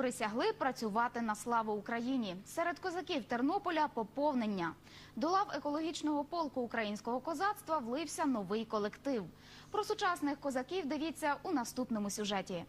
присягли працювати на славу Україні. Серед козаків Тернополя поповнення. До лав екологічного полку українського козацтва влився новий колектив. Про сучасних козаків дивіться у наступному сюжеті.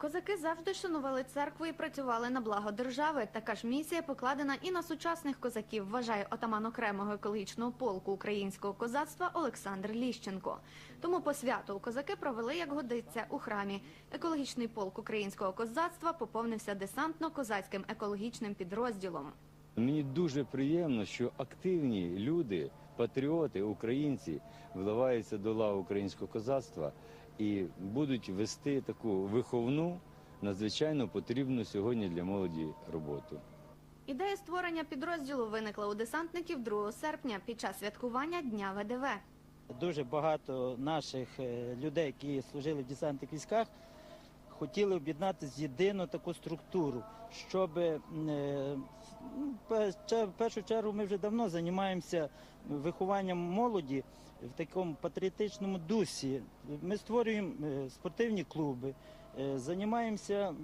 Козаки завжди шанували церкву і працювали на благо держави. Така ж місія покладена і на сучасних козаків, вважає отаман окремого екологічного полку українського козацтва Олександр Ліщенко. Тому по святу козаки провели як годиться у храмі. Екологічний полк українського козацтва поповнився десантно-козацьким екологічним підрозділом. Мені дуже приємно, що активні люди, патріоти, українці вливаються до лав українського козацтва і будуть вести таку виховну, надзвичайно потрібну сьогодні для молоді роботу. Ідея створення підрозділу виникла у десантників 2 серпня під час святкування Дня ВДВ. Дуже багато наших е, людей, які служили в десантних військах, хотіли об'єднати з єдину таку структуру, щоб е, ну, в першу чергу ми вже давно займаємося вихованням молоді в такому патріотичному дусі. Ми створюємо е, спортивні клуби, е, займаємося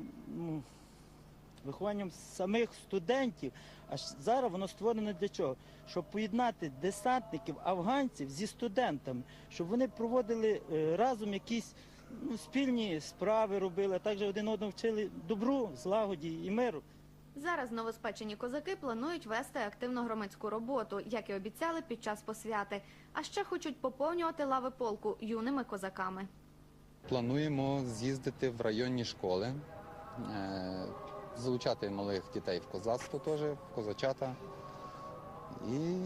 вихованням самих студентів. А зараз воно створено для чого? Щоб поєднати десантників, афганців зі студентами, щоб вони проводили разом якісь ну, спільні справи робили, а також один одного вчили добру, злагоді і миру. Зараз новоспечені козаки планують вести активну громадську роботу, як і обіцяли під час посвяти. А ще хочуть поповнювати лави полку юними козаками. Плануємо з'їздити в районні школи, е, залучати малих дітей в козацтво теж, в козачата і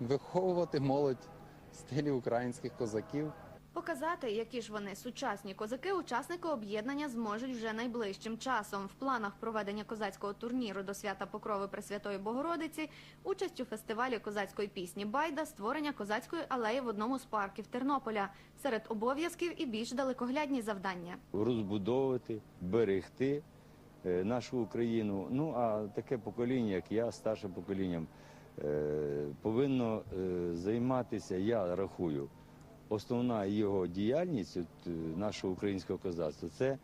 виховувати молодь в стилі українських козаків. Показати, які ж вони сучасні козаки, учасники об'єднання зможуть вже найближчим часом. В планах проведення козацького турніру до свята Покрови Пресвятої Богородиці, участь у фестивалі козацької пісні Байда, створення козацької алеї в одному з парків Тернополя. Серед обов'язків і більш далекоглядні завдання. Розбудовувати, берегти е, нашу Україну. Ну а таке покоління, як я, старше поколінням, е, повинно е, займатися, я рахую, основна його діяльність от, е, нашого українського козацтва це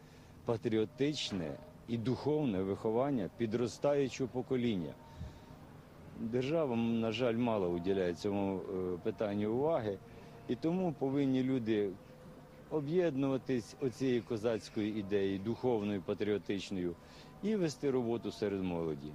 патріотичне і духовне виховання підростаючого покоління. Держава, на жаль, мало уділяє цьому е, питанню уваги, і тому повинні люди об'єднуватись оцією козацькою ідеєю, духовною, патріотичною, і вести роботу серед молоді.